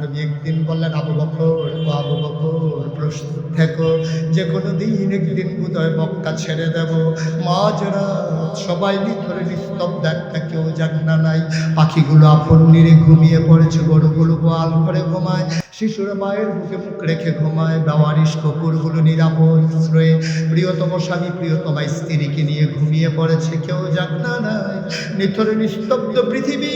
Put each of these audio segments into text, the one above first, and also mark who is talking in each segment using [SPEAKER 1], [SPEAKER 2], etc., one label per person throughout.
[SPEAKER 1] নবী একদিন বললেন, আবু বকর, ও আবু বকর, প্রস্তুত থেকো। যে কোনো দিন একদিন বোধহয় মক্কা ছেড়ে দেব। মাঝরা সবাই নিথরে নিস্তব্ধ, একটা কেউ জান্না নাই। পাখিগুলো আপন নিরে ঘুমিয়ে পড়েছে, গরুগুলো গোয়াল করে ঘুমায়। শিশুরা মায়ের বুকে মুখ রেখে ঘুমায়। বেওয়ারিশ কুকুরগুলো নিরাপদ আশ্রয়ে প্রিয়তম স্বামী প্রিয়তমা স্ত্রীকে নিয়ে ঘুমিয়ে পড়েছে, কেউ জান্না নাই। নিথরে নিস্তব্ধ পৃথিবী।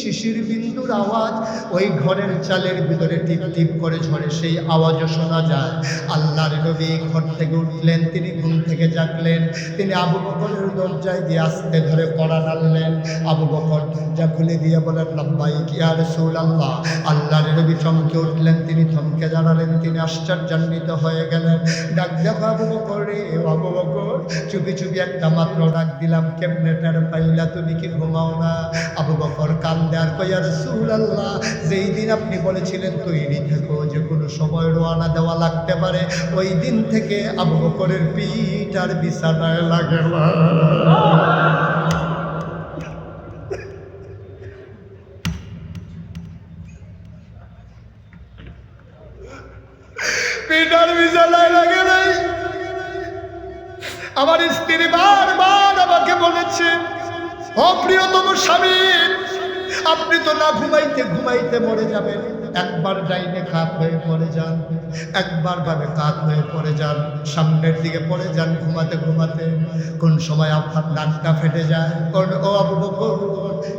[SPEAKER 1] শিশির বিন্দুর আওয়াজ। ওই ঘরের চালের ভিতরে টিপ টিপ করে ঝরে সেই আওয়াজও শোনা যায়। আল্লাহর নবী ঘর থেকে উঠলেন, তিনি ঘুম থেকে জাগলেন। তিনি আবু বকরের দরজায় দিয়ে আস্তে ধরে কড়া নাড়লেন। আবু বকর দরজা খুলে দিয়ে বলেন লব্বাই কি আর সুল আল্লাহ আল্লাহর নবী চমকে উঠলেন, তিনি থমকে দাঁড়ালেন, তিনি আশ্চর্যান্বিত হয়ে গেলেন। ডাক দেখো আবু বকর রে আবু বকর, চুপি চুপি একটা মাত্র ডাক দিলাম, কেমনে টের পাইলা তুমি কি ঘুমাও না? আবু বকর কান্দে আর রসুল আল্লাহ যেই দিন আপনি বলেছিলেন তৈরি থাকো, যে কোনো সময় রোয়ানা দেওয়া লাগতে পারে, ওই দিন থেকে আবু পিঠ আর বিছানায় লাগে না। ঘুমাইতে মরে যাবেন। একবার ডাইনে কাত হয়ে পড়ে যান, একবার ভাবে কাত হয়ে পড়ে যান, সামনের দিকে পড়ে যান ঘুমাতে ঘুমাতে। কোন সময় আপনার নাকটা ফেটে যায় ও আবু বকর,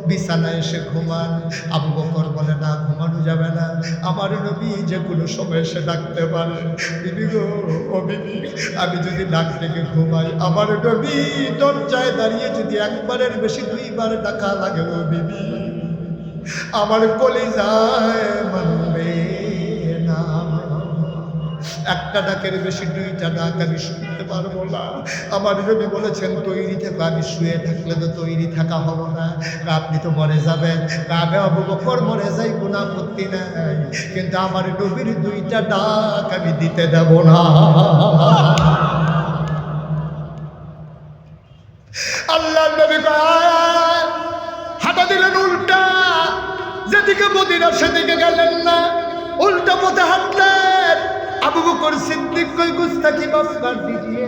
[SPEAKER 1] বিছানায় এসে ঘুমান। আবু বকর বলে, না, ঘুমানো যাবে না। আমার নবী যে কোনো সময় এসে ডাকতে পারে। বিবি গো, ও বিবি, আমি যদি ডাক থেকে ঘুমাই, আমার নবী দরজায় দাঁড়িয়ে যদি একবারের বেশি দুইবার ডাকা লাগে, ও বিবি। আমার কলিজায় মানবে একটা ডাকের বেশি, দুইটা ডাক আমি শুনতে পারব না। আমার রবি বলেছেন, তৈরি থেকে আমি শুয়ে থাকলে তো তৈরি থাকা হব না। আপনি তো মরে যাবেন। আমি অবু বকর মরে যাই কোনো করতে নাই। কিন্তু আমার নবীর দুইটা ডাক আমি দিতে দেব না। মাফ কর দিজিয়ে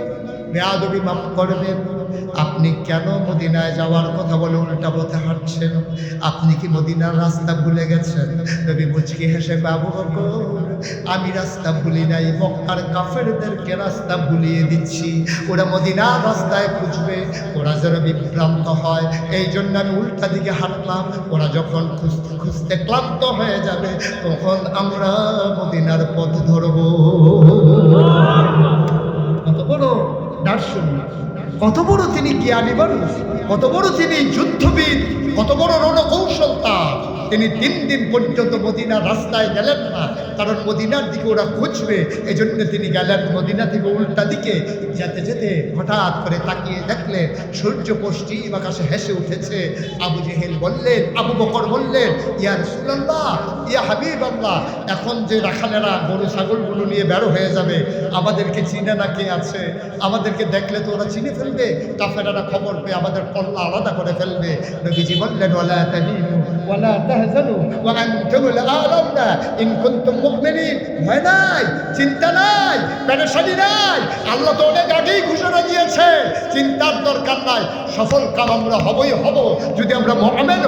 [SPEAKER 1] বেয়াদবি মাফ করবেন আপনি কেন মদিনায় যাওয়ার কথা বলে উল্টা পথে হাঁটছেন? আপনি কি মদিনার রাস্তা ভুলে গেছেন? নবী মুচকি হেসে আবু আমি রাস্তা ভুলি নাই মক্কার কাফেরদেরকে রাস্তা ভুলিয়ে দিচ্ছি। ওরা মদিনার রাস্তায় খুঁজবে ওরা যেন বিভ্রান্ত হয়। এই জন্য আমি উল্টা দিকে হাঁটলাম। ওরা যখন খুঁজতে খুঁজতে ক্লান্ত হয়ে যাবে তখন আমরা মদিনার পথ ধরব। কত বড় দার্শনিক। কত বড় তিনি জ্ঞানী কত বড় তিনি যুদ্ধবিদ, কত বড় রণকৌশল তার। তিনি তিন দিন পর্যন্ত মদিনা রাস্তায় গেলেন না। কারণ মদিনার দিকে ওরা খুঁজবে এই জন্য তিনি গেলেন মদিনা থেকে উল্টা দিকে, যেতে যেতে হঠাৎ করে তাকিয়ে দেখলেন, সূর্য পশ্চিম আকাশে হেসে উঠেছে। আবু জেহেল বললেন, আবু বকর বললেন, ইয়া রসুল্লাহ ইয়া হাবিব আল্লাহ এখন যে রাখালেরা গরু ছাগলগুলো নিয়ে বেরো হয়ে যাবে, আমাদেরকে চিনে না কে আছে? আমাদেরকে দেখলে তো ওরা চিনে ফেলবে, কাফেরারা খবর পেয়ে আমাদের পল্লা আলাদা করে ফেলবে। নবীজি বললেন, ওয়ালা তাহিনু ওয়ালা তাহজানু, ওয়া আনতুমুল আলাউনা ইন কুনতুম চিন্তা নাই আল্লাহ তো অনেক আগেই চিন্তার দরকার নাই। সফল আমরা হবই হব, যদি আমরা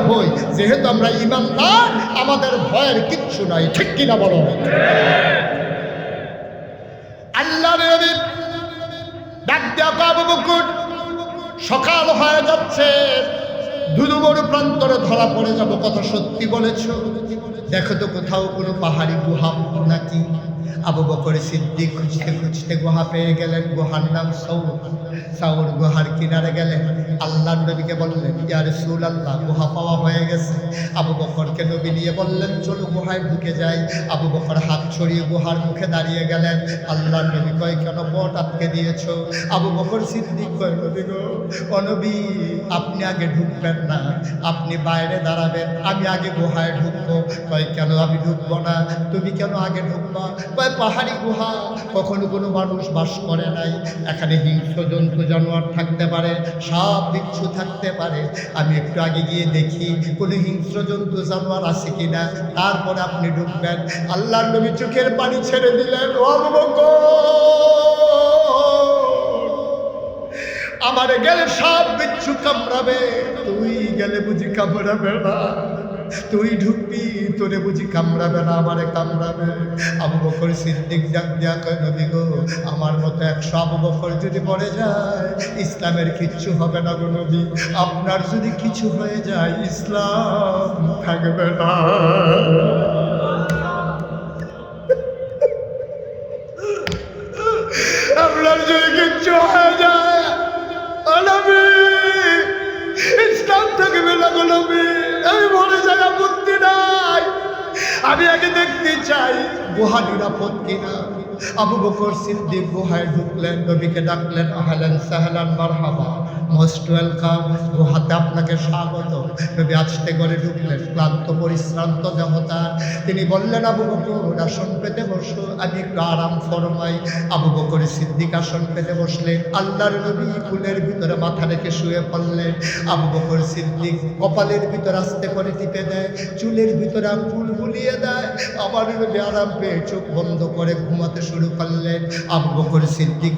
[SPEAKER 1] হই। যেহেতু আমরা আমাদের ভয়ের কিচ্ছু নাই। ঠিক কিনা বলো? আল্লাহ সকাল হয়ে যাচ্ছে। ধুধুমরু প্রান্তরে ধরা পড়ে যাব, কথা সত্যি বলেছ? দেখো তো কোথাও কোনো পাহাড়ি গুহা নাকি আবু বকর সিদ্দিক খুঁজতে খুঁজতে গুহা পেয়ে গেলেন। গুহার নাম সৌর। সাউর গুহার কিনারে গেলেন। আল্লাহ নবীকে বললেন, ইয়া রসুল আল্লাহ গুহা পাওয়া হয়ে গেছে। আবু বকরকে নবী নিয়ে বললেন, চলো গুহায় ঢুকে যাই। আবু বকর হাত ছড়িয়ে গুহার মুখে দাঁড়িয়ে গেলেন। আল্লাহ নবী কয়, কেন পট আটকে দিয়েছ? আবু বকর সিদ্দিক কয়, নবী গো অনবী আপনি আগে ঢুকবেন না। আপনি বাইরে দাঁড়াবেন, আমি আগে গুহায় ঢুকবো। কয়, কেন আমি ঢুকবো না? তুমি কেন আগে ঢুকবা? পাহাড়ি গুহা, কখনো কোনো মানুষ বাস করে নাই। এখানে হিংস্র জন্তু জানোয়ার থাকতে পারে, সাপ, বিচ্ছু থাকতে পারে। আমি একটু আগে গিয়ে দেখি, কোনো হিংস্র জন্তু জানোয়ার আছে কি না তারপরে আপনি ঢুকবেন। আল্লাহর নবী চোখের পানি ছেড়ে দিলেন আমার গেলে সব বিচ্ছু কামড়াবে, তুই গেলে বুঝি কামড়াবে না। তুই ঢুকবি, তোরে বুঝি কামড়াবে না, আমারে কামড়াবে। আবু বকর সিদ্দিক ডাক দিয়া কয় নবী গো, আমার মতো একশো আবু বকর যদি পড়ে যায়, ইসলামের কিচ্ছু হবে না গো নবী। আপনার যদি কিছু হয়ে যায়, ইসলাম থাকবে না। আমি আগে দেখতে চাই, গুহা নিরাপদ কিনা? আবু বকর সিদ্দিক গুহায় ঢুকলেন, নবীকে ডাকলেন, আহলেন সাহলান, মারহাবা। মোস্ট ওয়েলকাম ও হাতে আপনাকে স্বাগত। নবী আসতে করে ঢুকলেন, ক্লান্ত, পরিশ্রান্ত দেবতা তিনি বললেন, আবু বকর আসন পেতে বসো, আমি একটু আরাম ফরমাই। আবু বকর সিদ্দিক আসন পেতে বসলেন, আল্লাহর নবী ফুলের ভিতরে মাথা রেখে শুয়ে পড়লেন। আবু বকর সিদ্দিক কপালের ভিতর আস্তে করে টিপে দেয়, চুলের ভিতরে ফুল বুলিয়ে দেয়। আবার নবী আরাম পেয়ে চোখ বন্ধ করে ঘুমাতে শুরু করলেন। আবু বকর সিদ্দিক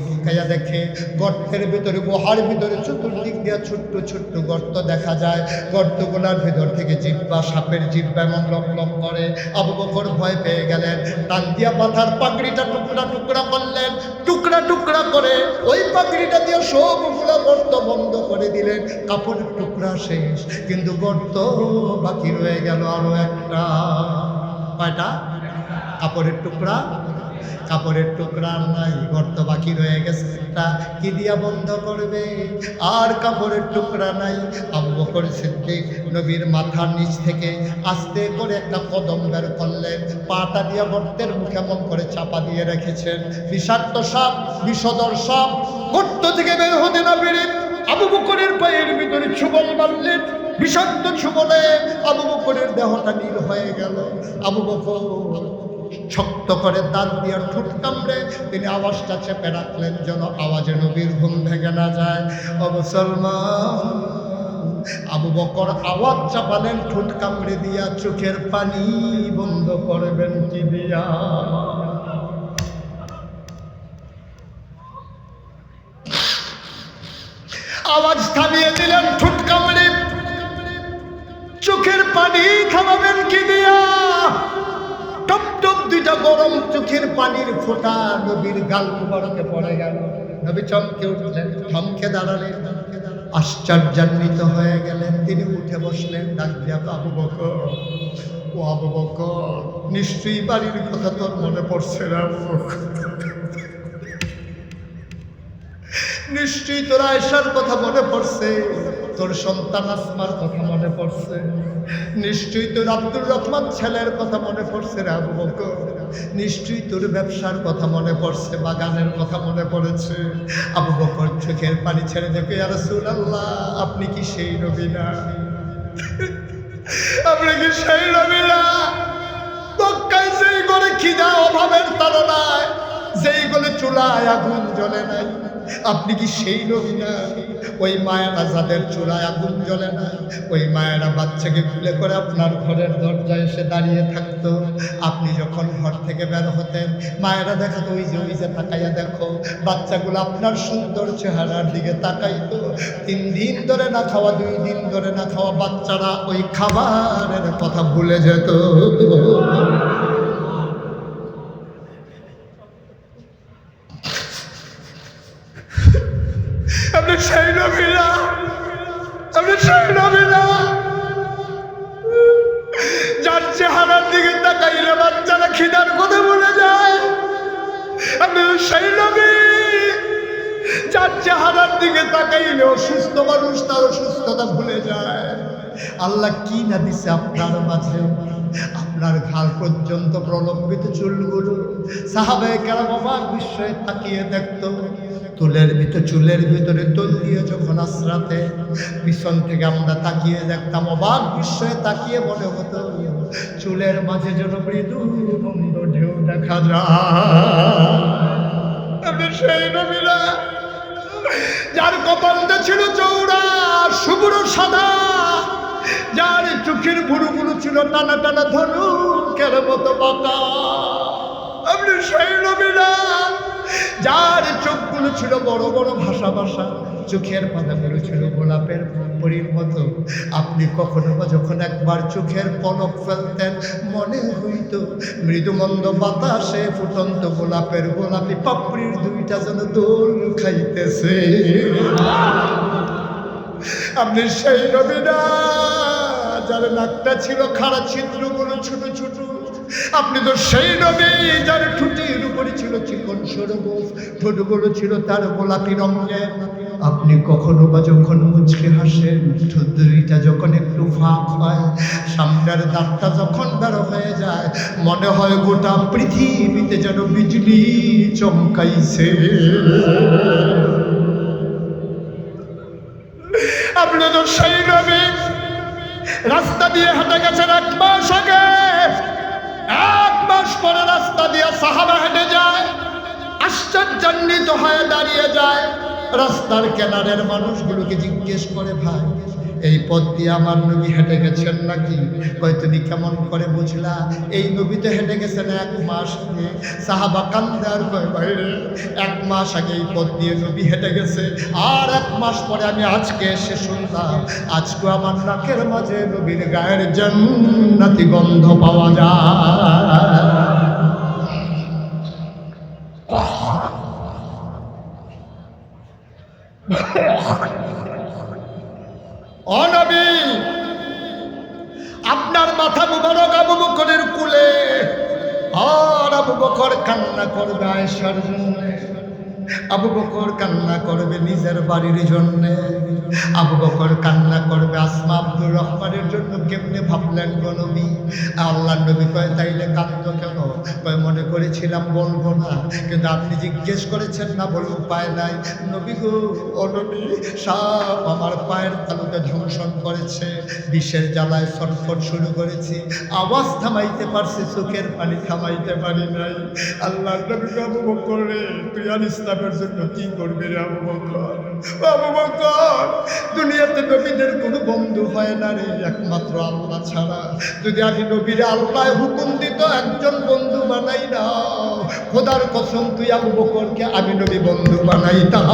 [SPEAKER 1] দেখে, গর্তের ভিতরে, গুহার ভিতরে চতুর্দিক দিয়ে ছোট্ট ছোট্ট গর্ত দেখা যায়। গর্তগুলার ভেতর থেকে জিব্বা, সাপের জিব্বা এমন লম লক করে। আবু বকর ভয় পেয়ে গেলেন। টান দিয়া মাথার পাগড়িটা টুকরা টুকরা করলেন। টুকরা টুকরা করে ওই পাগড়িটা দিয়ে সব সবগুলো গর্ত বন্ধ করে দিলেন। কাপড়ের টুকরা শেষ। কিন্তু গর্ত বাকি রয়ে গেল আরও একটা। কয়টা? কাপড়ের টুকরা কাপড়ের টুকরা নাই, গর্ত বাকি রয়ে গেছে। একটা কি দিয়া বন্ধ করবে? আর কাপড়ের টুকরা নাই। আবু বকর সিদ্দিক নবীর মাথার নিচ থেকে আস্তে করে একটা কদম বের করলেন। পাটা দিয়া গর্তের মুখে মন করে চাপা দিয়ে রেখেছেন। বিষাক্ত সাপ বিষদর সাপ, গর্ত থেকে বের হতে না পেরে আবু বকরের পায়ের ভিতরে ছুবল মারলেন। বিষাক্ত ছুবলে আবু বকরের দেহটা নীল হয়ে গেল। আবু বকর শক্ত করে দাঁত দিয়ে ঠোঁট কামড়ে তিনি আওয়াজটা চেপে রাখলেন যেন আওয়াজে নবীর ঘুম ভেঙে না যায়। ও মুসলমান, আবু বকর আওয়াজ চাপালেন, ঠোঁট কামড়ে দিয়া চোখের পানি বন্ধ করবেন কি দিয়া দুইটা গরম চোখের পানির ফোঁটা নবীর গাল মুবারকে পড়ে গেল। নবী চমকে উঠলেন থমকে দাঁড়ালেন। আশ্চর্যান্বিত হয়ে গেলেন। তিনি উঠে বসলেন, ডাক আবু বকর, ও আবু বকর, নিশ্চয়ই বাড়ির কথা তোর মনে পড়ছে না নিশ্চয়ই তোর আয়সার কথা মনে পড়ছে। তোর সন্তান আসমার কথা মনে পড়ছে। নিশ্চয়ই তোর আব্দুর রহমান ছেলের কথা মনে পড়ছে রে আবু বকর। নিশ্চয়ই তোর ব্যবসার কথা মনে পড়ছে, বাগানের কথা মনে পড়েছে। আবু বকর চোখের পানি ছেড়ে দেখে আর আল্লাহ আপনি কি সেই নবী না? আপনি কি সেই নবী না? যেই করে খিদা অভাবের তাড়নায়, যেই গলে চুলায় আগুন জ্বলে নাই। আপনি কি সেই নবী না? ওই মায়েরা যাদের চুলায় আগুন জ্বলে না? ওই মায়েরা বাচ্চাকে খুলে করে আপনার ঘরের দরজায় এসে দাঁড়িয়ে থাকতো। আপনি যখন ঘর থেকে বের হতেন, মায়েরা দেখাতো, ওই যে ওই যে, তাকাইয়া দেখো। বাচ্চাগুলো আপনার সুন্দর চেহারার দিকে তাকাইতো। তিন দিন ধরে না খাওয়া, দুই দিন ধরে না খাওয়া, বাচ্চারা ওই খাবারের কথা ভুলে যেত। সেই যার দিকে মানুষ, তার ভুলে যায়। আল্লাহ কি আপনার মাঝে? আপনার ঘাল পর্যন্ত প্রলম্বিত অবাক তাকিয়ে তুলের ভিতর, চুলের ভিতরে তুল দিয়ে যখন আশ্রাতে পিছন থেকে আমরা তাকিয়ে দেখতাম, অবাক বিস্ময়ে তাকিয়ে মনে হতো, চুলের মাঝে যেন মৃদু ঢেউ দেখা যায়। সেই নবীরা, যার কপালটা ছিল চৌড়া শুভ্র সাদা, যার চোখের ভুরুগুলো ছিল টানা টানা ধনুকের মতো বাঁকা আপনি সেই নবীরা, যার চোখগুলো ছিল বড় বড় ভাষা ভাষা। চোখের পাতাগুলো ছিল গোলাপের পরির মতো। আপনি কখনো বা যখন একবার চোখের পলক ফেলতেন, মনে হইত মৃদুমন্দ বাতাসে ফুটন্ত গোলাপের গোলাপি পাপড়ির দুইটা যেন দোল খাইতেছে। আপনি সেই নবীনা, যার নাকটা ছিল খাড়া ছিদ্রগুলো ছোট ছোট। আপনি তো সেই নবী যার ঠুটির উপরে ছিল চিকন সরবস ঠোঁটগুলো ছিল তার গোলাপি রঙের। আপনি কখনো বা যখন মুচকে হাসেন ঠোঁট যখন একটু ফাঁক হয়, সামনের দাঁতটা যখন বের হয়ে যায়, মনে হয় গোটা পৃথিবীতে যেন বিজলি চমকাইছে। আপনি তো সেই নবী রাস্তা দিয়ে হেঁটে গেছেন এক মাস আগে। এক মাস পরে রাস্তা দিয়ে সাহাবা হেঁটে যায়, আশ্চর্যান্বিত হয়ে দাঁড়িয়ে যায়। রাস্তার কেনারের মানুষগুলোকে জিজ্ঞেস করে, ভাই, এই পথ দিয়ে আমার নবী হেঁটে গেছেন নাকি? কয়, তুমি কেমন করে বুঝলা? এই নবী তো হেঁটে গেছেন এক মাস আগে। সাহাবা কান্দার কয় বাইরে এক মাস আগে এই পথ দিয়ে নবী হেঁটে গেছে। আর এক মাস পরে আমি আজকে এসে শুনলাম, আজকে আমার নাকের মাঝে নবীর গায়ের জান্নাতি গন্ধ পাওয়া যায়। অনবী আপনার মাথা মুবারক আবু বকরের কুলে। আর আবু বকর কান্না করবে আয়েশার জন্য। আবু বকর কান্না করবে নিজের বাড়ির জন্য। আবু বকর কান্না করবে, আসমা আব্দুর রহমানের জন্য কেমনে ভাবলেন গো নবী? আল্লাহ নবী কয়, তাইলে কান্দ কেন? কয়, মনে করেছিলাম বলব না, কিন্তু আপনি জিজ্ঞেস করেছেন না বলে উপায় নাই। নবী গো, ও নবী, সাপ আমার পায়ের তালুকে ধ্বংসন করেছে, বিষের জ্বালায় ছটফট শুরু করেছি, আওয়াজ থামাইতে পারছি, চোখের পানি থামাইতে পারি নাই। আল্লাহ নবী আবু বকর তুই আর ইসলামের জন্য কি করবে রে আবু বকর? আবু বকর, দুনিয়াতে নবীদের কোনো বন্ধু হয় না রে, একমাত্র আল্লাহ ছাড়া। যদি আমি নবীর আল্লাহ হুকুম দিত, একজন বন্ধু বানাই না খোদার কসম তুই আবু বকরকে আমি নবী বন্ধু বানাইতাম।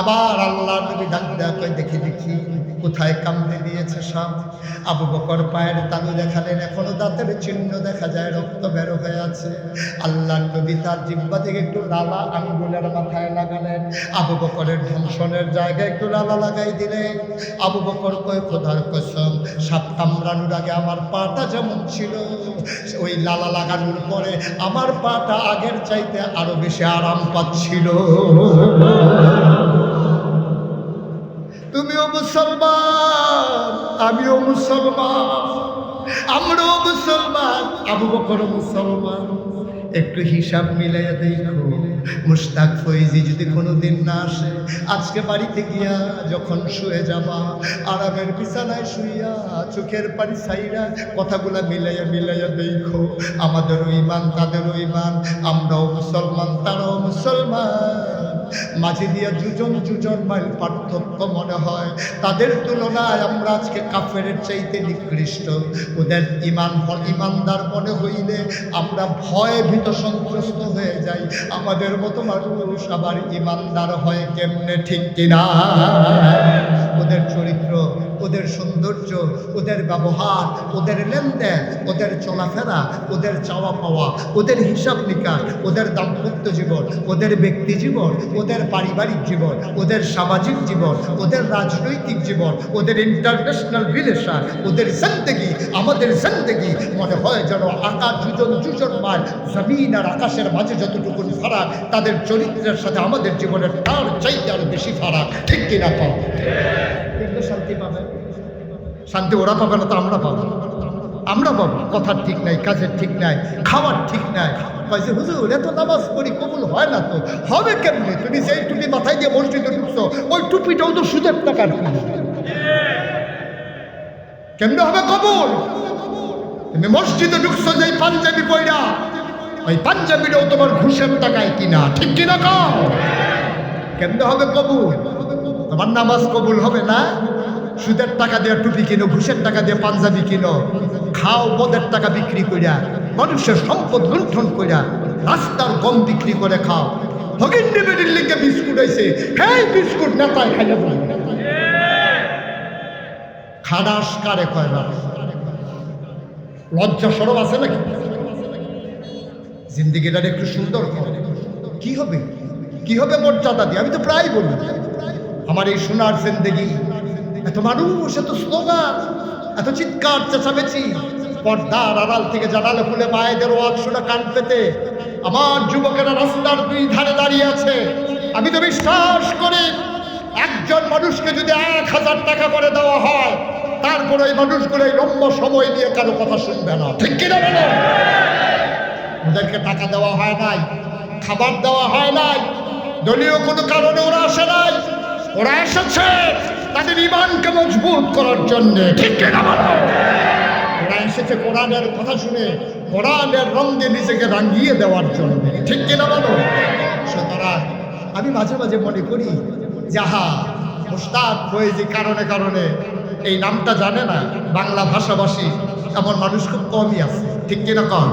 [SPEAKER 1] আবার আল্লাহ নবী ডাক দেখি দেখি, কোথায় কামড়ে দিয়েছে সাপ? আবু বকর পায়ের তালু দেখালেন, এখনও দাঁতের চিহ্ন দেখা যায়, রক্ত বের হয়ে আছে। আল্লাহ নবী তার জিব্বা থেকে একটু লালা আঙ্গুলের মাথায় লাগালেন, আবু বকরের ধ্বংসনের জায়গায় একটু লালা লাগাই দিলেন। আবু বকর কয়, খোদার কসম, সাপ কামড়ানোর আগে আমার পাটা যেমন ছিল, ওই লালা লাগানোর পরে আমার পাটা আগের চাইতে আরও বেশি আরাম পাচ্ছিল মুসলমান, আমিও মুসলমান, আমরাও মুসলমান, আবু বকর মুসলমান। একটু হিসাব মিলাইয়া দেখো মুস্তাক ফৈজি যদি কোনোদিন না আসে, আজকে বাড়িতে গিয়া যখন শুয়ে যাবা, আরামের বিছানায় শুইয়া চোখের পানি সাইরা কথাগুলা মিলাইয়া মিলাইয়া দেখো, আমাদেরও ইমান তাদেরও ইমান আমরাও মুসলমান, তারাও মুসলমান। মাঝে দিয়ে দুজন দুজন মাইল পার্থক্য মনে হয়। তাদের তুলনায় আমরা আজকে কাফের চাইতে নিকৃষ্ট। ওদের ইমান ইমানদার মনে হইলে আমরা ভয়ে ভীত সন্ত্রস্ত হয়ে যাই। আমাদের মতো মানুষ আবার ইমানদার হয় কেমনে, ঠিক কিনা? ওদের চরিত্র, ওদের সৌন্দর্য, ওদের ব্যবহার, ওদের লেনদেন, ওদের চলাফেরা, ওদের চাওয়া পাওয়া, ওদের হিসাব নিকাশ, ওদের দাম্পত্য জীবন, ওদের ব্যক্তি জীবন, ওদের পারিবারিক জীবন, ওদের সামাজিক জীবন, ওদের রাজনৈতিক জীবন, ওদের ইন্টারন্যাশনাল রিলেশন ওদের জিন্দগি, আমাদের জিন্দগি। মনে হয় যেন আকাশ দুজন দুজন মার জমিন আর আকাশের মাঝে যতটুকু ফারাক, তাদের চরিত্রের সাথে আমাদের জীবনের তার চাইতে আরও বেশি ফারাক। ঠিক কিনা পাও শান্তি পাবে। শান্তি ওরা পাবে না তো আমরা পাবো। আমরা পাবো। কথার ঠিক নাই, কাজের ঠিক নাই, খাওয়ার ঠিক নাই। কয়েছে হুজুর, এত নামাজ পড়ি, কবুল হয় না তো। হবে কেমনি? তুমি সেই টুপি মাথায় দিয়ে মসজিদে ঢুকছো, ওই টুপিটাও তো সুদের টাকার টুপি হবে কবুল? তুমি মসজিদে ঢুকছো যে পাঞ্জাবি পয়রা ওই পাঞ্জাবিটাও তোমার ঘুষের টাকায় কিনা, ঠিক কিনা কও? কেমনে হবে কবুল? তোমার নামাজ কবুল হবে না? সুদের টাকা দিয়ে টুপি কিনো, ঘুষের টাকা দিয়ে পাঞ্জাবি কিনো, খাও মদের টাকা বিক্রি কইরা, মানুষের সম্পদ লুণ্ঠন কইরা, রাস্তার গম বিক্রি করে খাও। ভগিন্ডি বেডির লিগে বিস্কুট হয়েছে হ্যাঁ বিস্কুট নেতায় খাইলে খাদাস কারে কয় না লজ্জা সরব আছে নাকি? জিন্দিগিটার একটু সুন্দর কি হবে? কি হবে মর্যাদা দিয়ে? আমি তো প্রায় বলি। আমার এই সোনার জিন্দেগি। এত মানুষ, এত স্লোগান, এত চিৎকার চেঁচামেচি। পর্দার আড়াল থেকে জানালে ফুলে মায়েদের ওয়াজ শোনা কান পেতে। আমার যুবকেরা রাস্তার দুই ধারে দাঁড়িয়ে আছে। আমি তো বিশ্বাস করি, একজন মানুষকে যদি এক হাজার টাকা করে দেওয়া হয়, তারপর ওই মানুষগুলো এই লম্বা সময় নিয়ে কারও কথা শুনবে না। ঠিক কিনা বলো? ওদেরকে টাকা দেওয়া হয় নাই, খাবার দেওয়া হয় নাই, দলীয় কোনো কারণে ওরা আসে নাই। ওরা এসেছে। তাদের ইমানকে মজবুত করার জন্য। ঠিক কিনা বলো? ওরা এসেছে কোরআনের কথা শুনে কোরআনের রং দিয়ে নিজেকে রাঙিয়ে দেওয়ার জন্য। ঠিক কিনা বলো? সুতরাং আমি মাঝে মাঝে মনে করি যাহা মুস্তাদ ফয়েজি কারণে কারণে এই নামটা জানে না। বাংলা ভাষাভাষী এমন মানুষ খুব কমই আছে। ঠিক কিনা কম